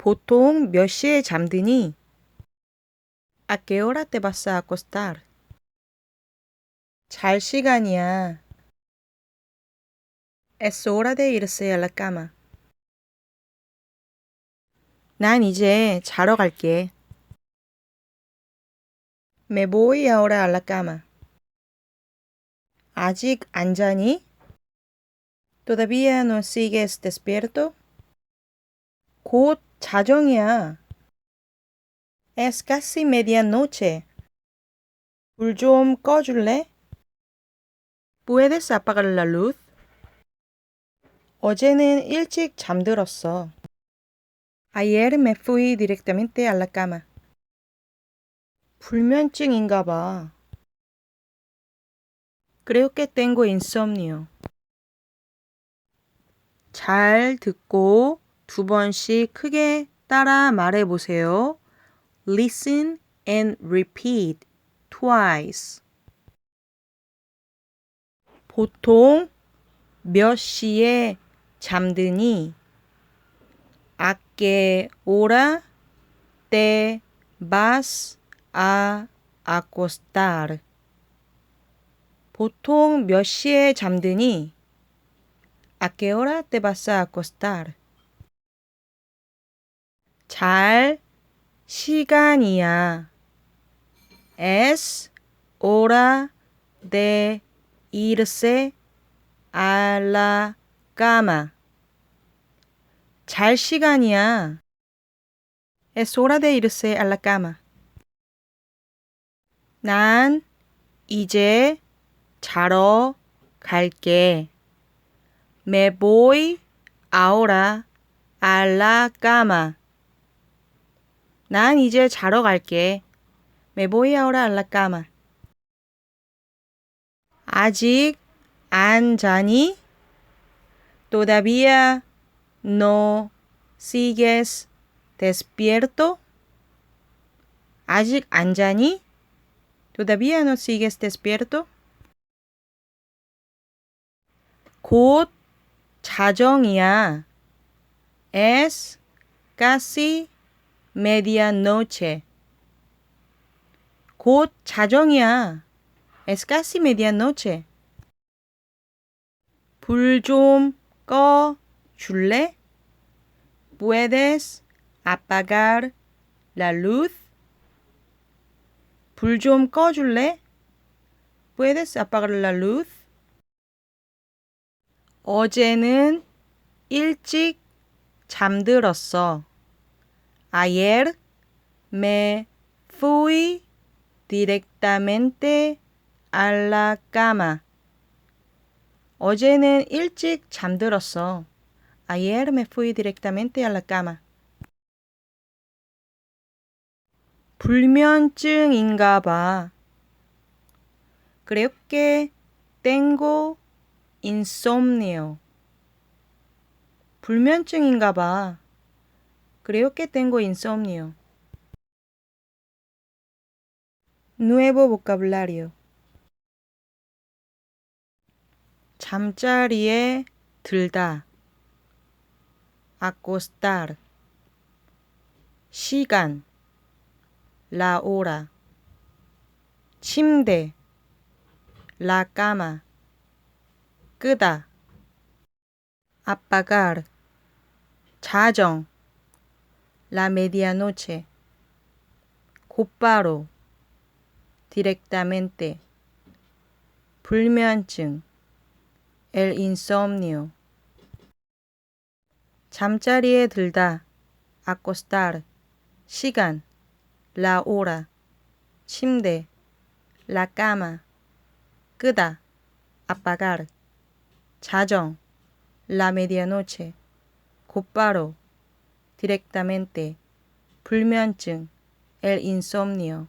보통 몇 시에 잠드니? ¿A qué hora te vas a acostar? 잘 시간이야. Es hora de irse a la cama. 난 이제 자러 갈게. Me voy ahora a la cama. 아직 안 자니? ¿Todavía no sigues despierto? 곧 자정이야. Es casi medianoche. 불 좀 꺼줄래? ¿Puedes apagar la luz? 어제는 일찍 잠들었어. Ayer me fui directamente a la cama. 불면증인가 봐. Creo que tengo insomnio. 잘 듣고 두 번씩 크게 따라 말해 보세요. Listen and repeat twice. 보통 몇 시에 잠드니? ¿A qué hora te vas a acostar? 보통 몇 시에 잠드니? ¿A qué hora te vas a acostar? 잘 시간이야. Es hora de irse a la cama. 잘 시간이야. Es hora de irse a la cama. 난 이제 자러 갈게. Me voy ahora a la cama. 난 이제 자러 갈게. Me voy ahora a la cama. 아직 안 자니? ¿Todavía no sigues despierto? 아직 안 자니? ¿Todavía no sigues despierto? 곧 자정이야. Es casi medianoche. 곧 자정이야. Es casi medianoche. 불 좀 꺼 줄래? ¿Puedes apagar la luz? 불 좀 꺼 줄래? ¿Puedes apagar la luz? 어제는 일찍 잠들었어. Ayer me fui directamente a la cama. 어제는 일찍 잠들었어. Ayer me fui directamente a la cama. 불면증인가 봐. Creo que tengo insomnio. 불면증인가 봐. Creo que tengo insomnio. Nuevo vocabulario. 잠자리에 들다. acostar. 시간. la hora. 침대. la cama. 끄다. apagar. 자정. La medianoche. 곧바로. directamente. 불면증. el insomnio. 잠자리에 들다. acostar. 시간. la hora. 침대. la cama. 끄다. apagar. 자정. la medianoche. 곧바로. Directamente. 불면증. el insomnio.